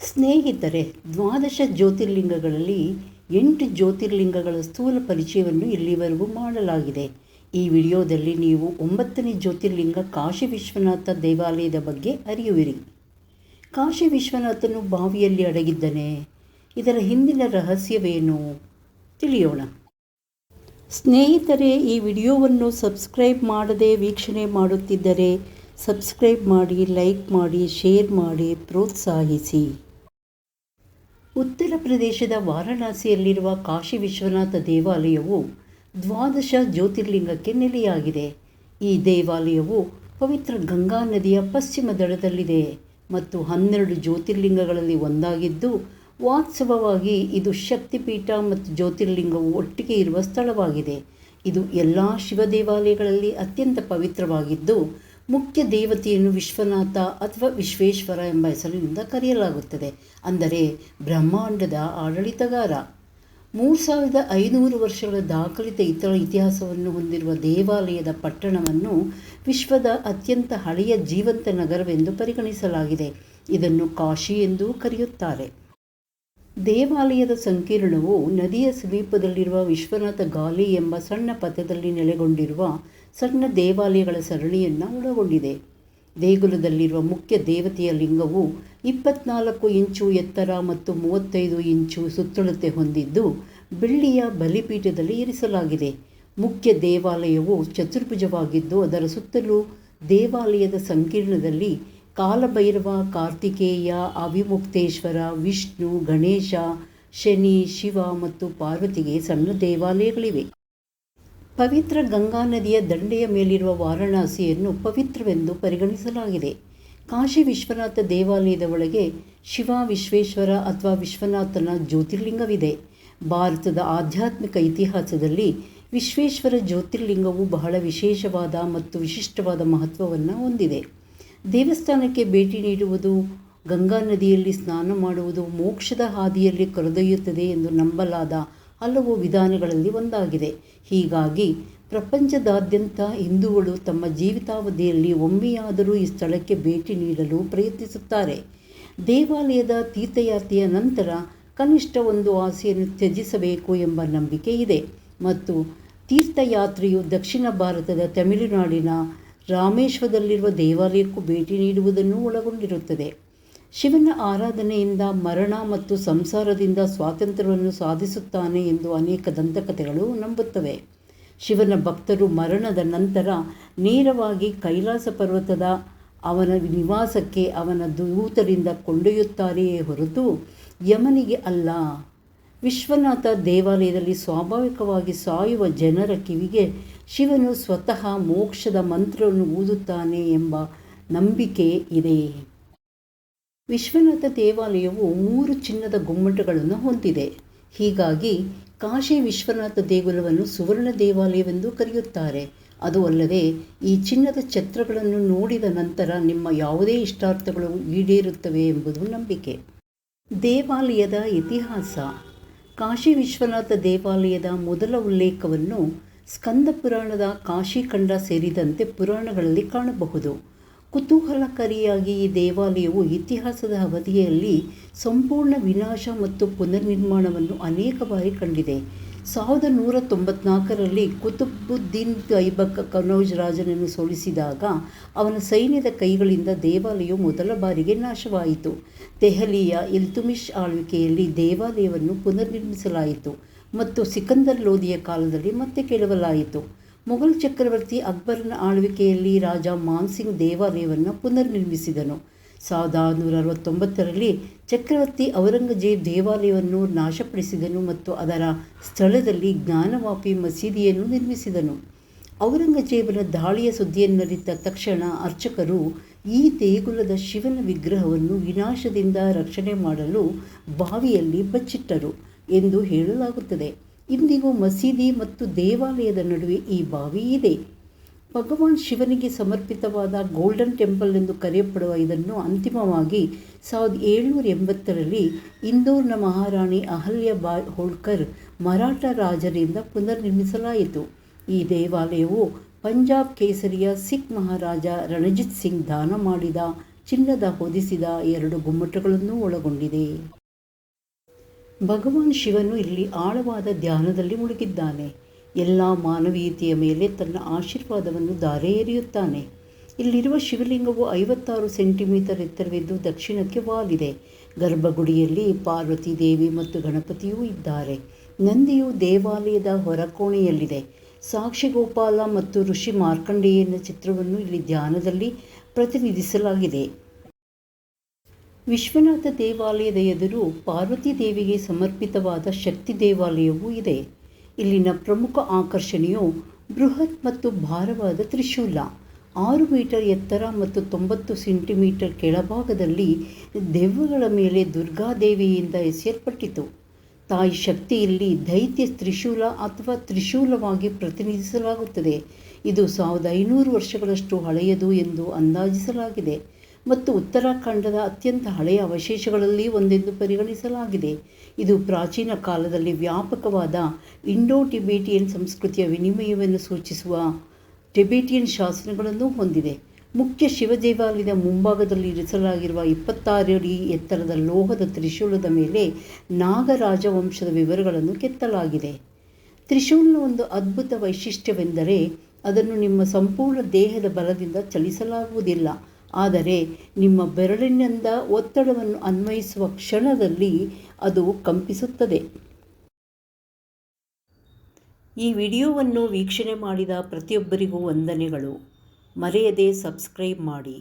ಸ್ನೇಹಿತರೆ, ದ್ವಾದಶ ಜ್ಯೋತಿರ್ಲಿಂಗಗಳಲ್ಲಿ ಎಂಟು ಜ್ಯೋತಿರ್ಲಿಂಗಗಳ ಸ್ಥೂಲ ಪರಿಚಯವನ್ನು ಇಲ್ಲಿವರೆಗೂ ಮಾಡಲಾಗಿದೆ. ಈ ವಿಡಿಯೋದಲ್ಲಿ ನೀವು ಒಂಬತ್ತನೇ ಜ್ಯೋತಿರ್ಲಿಂಗ ಕಾಶಿ ವಿಶ್ವನಾಥ ದೇವಾಲಯದ ಬಗ್ಗೆ ಅರಿಯುವಿರಿ. ಕಾಶಿ ವಿಶ್ವನಾಥನು ಬಾವಿಯಲ್ಲಿ ಅಡಗಿದ್ದನೆ. ಇದರ ಹಿಂದಿನ ರಹಸ್ಯವೇನು ತಿಳಿಯೋಣ. ಸ್ನೇಹಿತರೆ, ಈ ವಿಡಿಯೋವನ್ನು ಸಬ್ಸ್ಕ್ರೈಬ್ ಮಾಡದೆ ವೀಕ್ಷಣೆ ಮಾಡುತ್ತಿದ್ದರೆ ಸಬ್ಸ್ಕ್ರೈಬ್ ಮಾಡಿ, ಲೈಕ್ ಮಾಡಿ, ಶೇರ್ ಮಾಡಿ, ಪ್ರೋತ್ಸಾಹಿಸಿ. ಉತ್ತರ ಪ್ರದೇಶದ ವಾರಣಾಸಿಯಲ್ಲಿರುವ ಕಾಶಿ ವಿಶ್ವನಾಥ ದೇವಾಲಯವು ದ್ವಾದಶ ಜ್ಯೋತಿರ್ಲಿಂಗಕ್ಕೆ ನೆಲೆಯಾಗಿದೆ. ಈ ದೇವಾಲಯವು ಪವಿತ್ರ ಗಂಗಾ ನದಿಯ ಪಶ್ಚಿಮ ದಡದಲ್ಲಿದೆ ಮತ್ತು ಹನ್ನೆರಡು ಜ್ಯೋತಿರ್ಲಿಂಗಗಳಲ್ಲಿ ಒಂದಾಗಿದ್ದು ವಾಸ್ತವವಾಗಿ ಇದು ಶಕ್ತಿಪೀಠ ಮತ್ತು ಜ್ಯೋತಿರ್ಲಿಂಗವು ಒಟ್ಟಿಗೆ ಇರುವ ಸ್ಥಳವಾಗಿದೆ. ಇದು ಎಲ್ಲ ಶಿವ ದೇವಾಲಯಗಳಲ್ಲಿ ಅತ್ಯಂತ ಪವಿತ್ರವಾಗಿದ್ದು ಮುಖ್ಯ ದೇವತೆಯನ್ನು ವಿಶ್ವನಾಥ ಅಥವಾ ವಿಶ್ವೇಶ್ವರ ಎಂಬ ಹೆಸರಿನಿಂದ ಕರೆಯಲಾಗುತ್ತದೆ. ಅಂದರೆ ಬ್ರಹ್ಮಾಂಡದ ಆಡಳಿತಗಾರ. ಮೂರು ಸಾವಿರದ ಐನೂರು ವರ್ಷಗಳ ದಾಖಲಿತ ಇತರ ಇತಿಹಾಸವನ್ನು ಹೊಂದಿರುವ ದೇವಾಲಯದ ಪಟ್ಟಣವನ್ನು ವಿಶ್ವದ ಅತ್ಯಂತ ಹಳೆಯ ಜೀವಂತ ನಗರವೆಂದು ಪರಿಗಣಿಸಲಾಗಿದೆ. ಇದನ್ನು ಕಾಶಿ ಎಂದೂ ಕರೆಯುತ್ತಾರೆ. ದೇವಾಲಯದ ಸಂಕೀರ್ಣವು ನದಿಯ ಸಮೀಪದಲ್ಲಿರುವ ವಿಶ್ವನಾಥ ಗಾಲಿ ಎಂಬ ಸಣ್ಣ ಪಥದಲ್ಲಿ ನೆಲೆಗೊಂಡಿರುವ ಸಣ್ಣ ದೇವಾಲಯಗಳ ಸರಣಿಯನ್ನು ಒಳಗೊಂಡಿದೆ. ದೇಗುಲದಲ್ಲಿರುವ ಮುಖ್ಯ ದೇವತೆಯ ಲಿಂಗವು ಇಪ್ಪತ್ನಾಲ್ಕು ಇಂಚು ಎತ್ತರ ಮತ್ತು ಮೂವತ್ತೈದು ಇಂಚು ಸುತ್ತಳತೆ ಹೊಂದಿದ್ದು, ಬೆಳ್ಳಿಯ ಬಲಿಪೀಠದಲ್ಲಿ ಇರಿಸಲಾಗಿದೆ. ಮುಖ್ಯ ದೇವಾಲಯವು ಚತುರ್ಭುಜವಾಗಿದ್ದು, ಅದರ ಸುತ್ತಲೂ ದೇವಾಲಯದ ಸಂಕೀರ್ಣದಲ್ಲಿ ಕಾಲಭೈರವ, ಕಾರ್ತಿಕೇಯ, ಅವಿಮುಕ್ತೇಶ್ವರ, ವಿಷ್ಣು, ಗಣೇಶ, ಶನಿ, ಶಿವ ಮತ್ತು ಪಾರ್ವತಿಗೆ ಸಣ್ಣ ದೇವಾಲಯಗಳಿವೆ. ಪವಿತ್ರ ಗಂಗಾ ನದಿಯ ದಂಡೆಯ ಮೇಲಿರುವ ವಾರಣಾಸಿಯನ್ನು ಪವಿತ್ರವೆಂದು ಪರಿಗಣಿಸಲಾಗಿದೆ. ಕಾಶಿ ವಿಶ್ವನಾಥ ದೇವಾಲಯದ ಒಳಗೆ ಶಿವ, ವಿಶ್ವೇಶ್ವರ ಅಥವಾ ವಿಶ್ವನಾಥನ ಜ್ಯೋತಿರ್ಲಿಂಗವಿದೆ. ಭಾರತದ ಆಧ್ಯಾತ್ಮಿಕ ಇತಿಹಾಸದಲ್ಲಿ ವಿಶ್ವೇಶ್ವರ ಜ್ಯೋತಿರ್ಲಿಂಗವು ಬಹಳ ವಿಶೇಷವಾದ ಮತ್ತು ವಿಶಿಷ್ಟವಾದ ಮಹತ್ವವನ್ನು ಹೊಂದಿದೆ. ದೇವಸ್ಥಾನಕ್ಕೆ ಭೇಟಿ ನೀಡುವುದು, ಗಂಗಾ ನದಿಯಲ್ಲಿ ಸ್ನಾನ ಮಾಡುವುದು ಮೋಕ್ಷದ ಹಾದಿಯಲ್ಲಿ ಕರೆದೊಯ್ಯುತ್ತದೆ ಎಂದು ನಂಬಲಾದ ಹಲವು ವಿಧಾನಗಳಲ್ಲಿ ಒಂದಾಗಿದೆ. ಹೀಗಾಗಿ ಪ್ರಪಂಚದಾದ್ಯಂತ ಹಿಂದೂಗಳು ತಮ್ಮ ಜೀವಿತಾವಧಿಯಲ್ಲಿ ಒಮ್ಮೆಯಾದರೂ ಈ ಸ್ಥಳಕ್ಕೆ ಭೇಟಿ ನೀಡಲು ಪ್ರಯತ್ನಿಸುತ್ತಾರೆ. ದೇವಾಲಯದ ತೀರ್ಥಯಾತ್ರೆಯ ನಂತರ ಕನಿಷ್ಠ ಒಂದು ಆಸೆಯನ್ನು ತ್ಯಜಿಸಬೇಕು ಎಂಬ ನಂಬಿಕೆ ಇದೆ. ಮತ್ತು ತೀರ್ಥಯಾತ್ರೆಯು ದಕ್ಷಿಣ ಭಾರತದ ತಮಿಳುನಾಡಿನ ರಾಮೇಶ್ವರದಲ್ಲಿರುವ ದೇವಾಲಯಕ್ಕೂ ಭೇಟಿ ನೀಡುವುದನ್ನು ಒಳಗೊಂಡಿರುತ್ತದೆ. ಶಿವನ ಆರಾಧನೆಯಿಂದ ಮರಣ ಮತ್ತು ಸಂಸಾರದಿಂದ ಸ್ವಾತಂತ್ರ್ಯವನ್ನು ಸಾಧಿಸುತ್ತಾನೆ ಎಂದು ಅನೇಕ ದಂತಕಥೆಗಳು ನಂಬುತ್ತವೆ. ಶಿವನ ಭಕ್ತರು ಮರಣದ ನಂತರ ನೇರವಾಗಿ ಕೈಲಾಸ ಪರ್ವತದ ಅವನ ನಿವಾಸಕ್ಕೆ ಅವನ ದೂತರಿಂದ ಕೊಂಡೊಯ್ಯುತ್ತಾರೆಯೇ ಹೊರತು ಯಮನಿಗೆ ಅಲ್ಲ. ವಿಶ್ವನಾಥ ದೇವಾಲಯದಲ್ಲಿ ಸ್ವಾಭಾವಿಕವಾಗಿ ಸಾಯುವ ಜನರ ಕಿವಿಗೆ ಶಿವನು ಸ್ವತಃ ಮೋಕ್ಷದ ಮಂತ್ರವನ್ನು ಊದುತ್ತಾನೆ ಎಂಬ ನಂಬಿಕೆ ಇದೆ. ವಿಶ್ವನಾಥ ದೇವಾಲಯವು ಮೂರು ಚಿನ್ನದ ಗುಮ್ಮಟಗಳನ್ನು ಹೊಂದಿದೆ. ಹೀಗಾಗಿ ಕಾಶಿ ವಿಶ್ವನಾಥ ದೇಗುಲವನ್ನು ಸುವರ್ಣ ದೇವಾಲಯವೆಂದು ಕರೆಯುತ್ತಾರೆ. ಅದು ಅಲ್ಲದೆ ಈ ಚಿನ್ನದ ಛತ್ರಗಳನ್ನು ನೋಡಿದ ನಂತರ ನಿಮ್ಮ ಯಾವುದೇ ಇಷ್ಟಾರ್ಥಗಳು ಈಡೇರುತ್ತವೆ ಎಂಬುದು ನಂಬಿಕೆ. ದೇವಾಲಯದ ಇತಿಹಾಸ. ಕಾಶಿ ವಿಶ್ವನಾಥ ದೇವಾಲಯದ ಮೊದಲ ಉಲ್ಲೇಖವನ್ನು ಸ್ಕಂದ ಪುರಾಣದ ಕಾಶಿಖಂಡ ಸೇರಿದಂತೆ ಪುರಾಣಗಳಲ್ಲಿ ಕಾಣಬಹುದು. ಕುತೂಹಲಕಾರಿಯಾಗಿ ಈ ದೇವಾಲಯವು ಇತಿಹಾಸದ ಅವಧಿಯಲ್ಲಿ ಸಂಪೂರ್ಣ ವಿನಾಶ ಮತ್ತು ಪುನರ್ನಿರ್ಮಾಣವನ್ನು ಅನೇಕ ಬಾರಿ ಕಂಡಿದೆ. ಸಾವಿರದ ನೂರ ತೊಂಬತ್ನಾಲ್ಕರಲ್ಲಿ ಕುತುಬುದ್ದೀನ್ ಐಬಕ್ ಕನೌಜ್ ರಾಜನನ್ನು ಸೋಲಿಸಿದಾಗ ಅವನ ಸೈನ್ಯದ ಕೈಗಳಿಂದ ದೇವಾಲಯವು ಮೊದಲ ಬಾರಿಗೆ ನಾಶವಾಯಿತು. ದೆಹಲಿಯ ಇಲ್ತುಮಿಶ್ ಆಳ್ವಿಕೆಯಲ್ಲಿ ದೇವಾಲಯವನ್ನು ಪುನರ್ನಿರ್ಮಿಸಲಾಯಿತು ಮತ್ತು ಸಿಕಂದರ್ ಲೋಧಿಯ ಕಾಲದಲ್ಲಿ ಮತ್ತೆ ಕೆಡವಲಾಯಿತು. ಮೊಘಲ್ ಚಕ್ರವರ್ತಿ ಅಕ್ಬರನ ಆಳ್ವಿಕೆಯಲ್ಲಿ ರಾಜ ಮಾನ್ಸಿಂಗ್ ದೇವಾಲಯವನ್ನು ಪುನರ್ನಿರ್ಮಿಸಿದನು. ಸಾವಿರದ ಆರುನೂರ ಅರವತ್ತೊಂಬತ್ತರಲ್ಲಿ ಚಕ್ರವರ್ತಿ ಔರಂಗಜೇಬ್ ದೇವಾಲಯವನ್ನು ನಾಶಪಡಿಸಿದನು ಮತ್ತು ಅದರ ಸ್ಥಳದಲ್ಲಿ ಜ್ಞಾನವಾಪಿ ಮಸೀದಿಯನ್ನು ನಿರ್ಮಿಸಿದನು. ಔರಂಗಜೇಬನ ದಾಳಿಯ ಸುದ್ದಿಯನ್ನರಿತ ತಕ್ಷಣ ಅರ್ಚಕರು ಈ ದೇಗುಲದ ಶಿವನ ವಿಗ್ರಹವನ್ನು ವಿನಾಶದಿಂದ ರಕ್ಷಣೆ ಮಾಡಲು ಬಾವಿಯಲ್ಲಿ ಬಚ್ಚಿಟ್ಟರು ಎಂದು ಹೇಳಲಾಗುತ್ತದೆ. ಇಂದಿಗೂ ಮಸೀದಿ ಮತ್ತು ದೇವಾಲಯದ ನಡುವೆ ಈ ಬಾವಿ ಇದೆ. ಭಗವಾನ್ ಶಿವನಿಗೆ ಸಮರ್ಪಿತವಾದ ಗೋಲ್ಡನ್ ಟೆಂಪಲ್ ಎಂದು ಕರೆಯಲ್ಪಡುವ ಇದನ್ನು ಅಂತಿಮವಾಗಿ ಸಾವಿರದ ಏಳ್ನೂರ ಎಂಬತ್ತರಲ್ಲಿ ಇಂದೋರ್ನ ಮಹಾರಾಣಿ ಅಹಲ್ಯಾಬಾಯ್ ಹೋಳ್ಕರ್ ಮರಾಠ ರಾಜರಿಂದ ಪುನರ್ನಿರ್ಮಿಸಲಾಯಿತು. ಈ ದೇವಾಲಯವು ಪಂಜಾಬ್ ಕೇಸರಿಯ ಸಿಖ್ ಮಹಾರಾಜ ರಣಜಿತ್ ಸಿಂಗ್ ದಾನ ಮಾಡಿದ, ಚಿನ್ನದ ಹೊದಿಸಿದ ಎರಡು ಗುಮ್ಮಟಗಳನ್ನು ಒಳಗೊಂಡಿದೆ. ಭಗವಾನ್ ಶಿವನು ಇಲ್ಲಿ ಆಳವಾದ ಧ್ಯಾನದಲ್ಲಿ ಮುಳುಗಿದ್ದಾನೆ. ಎಲ್ಲ ಮಾನವೀಯತೆಯ ಮೇಲೆ ತನ್ನ ಆಶೀರ್ವಾದವನ್ನು ಧಾರೆ ಎರೆಯುತ್ತಾನೆ ಇಲ್ಲಿರುವ ಶಿವಲಿಂಗವು ಐವತ್ತಾರು ಸೆಂಟಿಮೀಟರ್ ಎತ್ತರವಿದ್ದು ದಕ್ಷಿಣಕ್ಕೆ ವಾಲಿದೆ. ಗರ್ಭಗುಡಿಯಲ್ಲಿ ಪಾರ್ವತಿ ದೇವಿ ಮತ್ತು ಗಣಪತಿಯೂ ಇದ್ದಾರೆ. ನಂದಿಯು ದೇವಾಲಯದ ಹೊರಕೋಣೆಯಲ್ಲಿದೆ. ಸಾಕ್ಷಿಗೋಪಾಲ ಮತ್ತು ಋಷಿ ಮಾರ್ಕಂಡೇಯನ ಚಿತ್ರವನ್ನು ಇಲ್ಲಿ ಧ್ಯಾನದಲ್ಲಿ ಪ್ರತಿನಿಧಿಸಲಾಗಿದೆ. ವಿಶ್ವನಾಥ ದೇವಾಲಯದ ಎದುರು ಪಾರ್ವತಿ ದೇವಿಗೆ ಸಮರ್ಪಿತವಾದ ಶಕ್ತಿ ದೇವಾಲಯವೂ ಇದೆ. ಇಲ್ಲಿನ ಪ್ರಮುಖ ಆಕರ್ಷಣೆಯು ಬೃಹತ್ ಮತ್ತು ಭಾರವಾದ ತ್ರಿಶೂಲ. ಆರು ಮೀಟರ್ ಎತ್ತರ ಮತ್ತು ತೊಂಬತ್ತು ಸೆಂಟಿಮೀಟರ್ ಕೆಳಭಾಗದಲ್ಲಿ ದೆವ್ವಗಳ ಮೇಲೆ ದುರ್ಗಾದೇವಿಯಿಂದ ಎಸೆಯಲ್ಪಟ್ಟಿತು. ತಾಯಿ ಶಕ್ತಿಯಲ್ಲಿ ದೈತ್ಯ ತ್ರಿಶೂಲ ಅಥವಾ ತ್ರಿಶೂಲವಾಗಿ ಪ್ರತಿನಿಧಿಸಲಾಗುತ್ತದೆ. ಇದು ಸಾವಿರದ ಐನೂರು ವರ್ಷಗಳಷ್ಟು ಹಳೆಯದು ಎಂದು ಅಂದಾಜಿಸಲಾಗಿದೆ. ಮತ್ತು ಉತ್ತರಾಖಂಡದ ಅತ್ಯಂತ ಹಳೆಯ ಅವಶೇಷಗಳಲ್ಲಿ ಒಂದೆಂದು ಪರಿಗಣಿಸಲಾಗಿದೆ. ಇದು ಪ್ರಾಚೀನ ಕಾಲದಲ್ಲಿ ವ್ಯಾಪಕವಾದ ಇಂಡೋ ಟಿಬೇಟಿಯನ್ ಸಂಸ್ಕೃತಿಯ ವಿನಿಮಯವನ್ನು ಸೂಚಿಸುವ ಟಿಬೇಟಿಯನ್ ಶಾಸನಗಳನ್ನು ಹೊಂದಿದೆ. ಮುಖ್ಯ ಶಿವ ದೇವಾಲಯದ ಮುಂಭಾಗದಲ್ಲಿ ಇರಿಸಲಾಗಿರುವ ಇಪ್ಪತ್ತಾರು ಅಡಿ ಎತ್ತರದ ಲೋಹದ ತ್ರಿಶೂಲದ ಮೇಲೆ ನಾಗರಾಜ ವಂಶದ ವಿವರಗಳನ್ನು ಕೆತ್ತಲಾಗಿದೆ. ತ್ರಿಶೂಲನ ಒಂದು ಅದ್ಭುತ ವೈಶಿಷ್ಟ್ಯವೆಂದರೆ ಅದನ್ನು ನಿಮ್ಮ ಸಂಪೂರ್ಣ ದೇಹದ ಬಲದಿಂದ ಚಲಿಸಲಾಗುವುದಿಲ್ಲ. ಆದರೆ ನಿಮ್ಮ ಬೆರಳಿನಿಂದ ಒತ್ತಡವನ್ನು ಅನ್ವಯಿಸುವ ಕ್ಷಣದಲ್ಲಿ ಅದು ಕಂಪಿಸುತ್ತದೆ. ಈ ವಿಡಿಯೋವನ್ನು ವೀಕ್ಷಣೆ ಮಾಡಿದ ಪ್ರತಿಯೊಬ್ಬರಿಗೂ ವಂದನೆಗಳು. ಮರೆಯದೆ ಸಬ್ಸ್ಕ್ರೈಬ್ ಮಾಡಿ.